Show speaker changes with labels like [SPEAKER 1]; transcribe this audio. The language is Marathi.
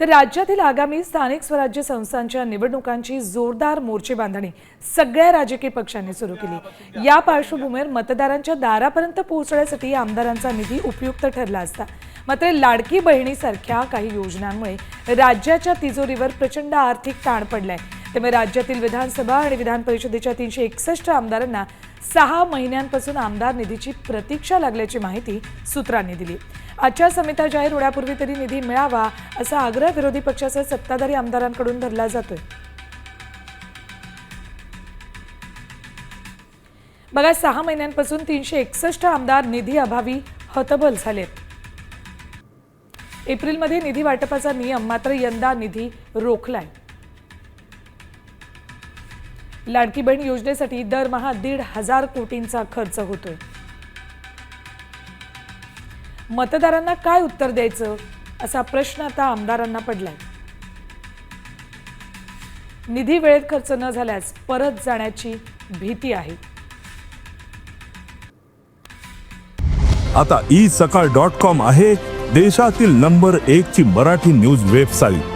[SPEAKER 1] तर राज्यातील आगामी स्थानिक स्वराज्य संस्थांच्या निवडणुकांची जोरदार मोर्चे बांधणी सगळ्या राजकीय पक्षांनी सुरू केली. या पार्श्वभूमीवर मतदारांच्या दारापर्यंत पोहोचण्यासाठी आमदारांचा निधी उपयुक्त ठरला असता मात्र लाडकी बहिणीसारख्या काही योजनांमुळे राज्याच्या तिजोरीवर प्रचंड आर्थिक ताण पडलाय. त्यामुळे राज्यातील विधानसभा आणि विधान परिषदेच्या तीनशे एकसष्ट आमदारांना सहा महिन्यांपासून आमदार निधीची प्रतीक्षा लागल्याची माहिती सूत्रांनी दिली. आजच्या समिता जाहीर होण्यापूर्वी तरी निधी मिळावा असा आग्रह विरोधी पक्षासह सत्ताधारी आमदारांकडून धरला जातोय. बघा सहा महिन्यांपासून तीनशे एकसष्ट आमदार निधी अभावी हतबल झालेत एप्रिलमध्ये निधी वाटपाचा नियम मात्र यंदा निधी रोखलाय. लाडकी बहीण योजनेसाठी दरमहा दीड हजार कोटींचा खर्च होतोय. मतदारांना काय उत्तर द्यायचं? असा प्रश्न आता आमदारांना पडलाय. निधी वेळेत खर्च न झाल्यास परत जाण्याची भीती आहे.
[SPEAKER 2] आता ई सकाळ डॉट कॉम आहे देशातील नंबर एक ची मराठी न्यूज वेबसाईट.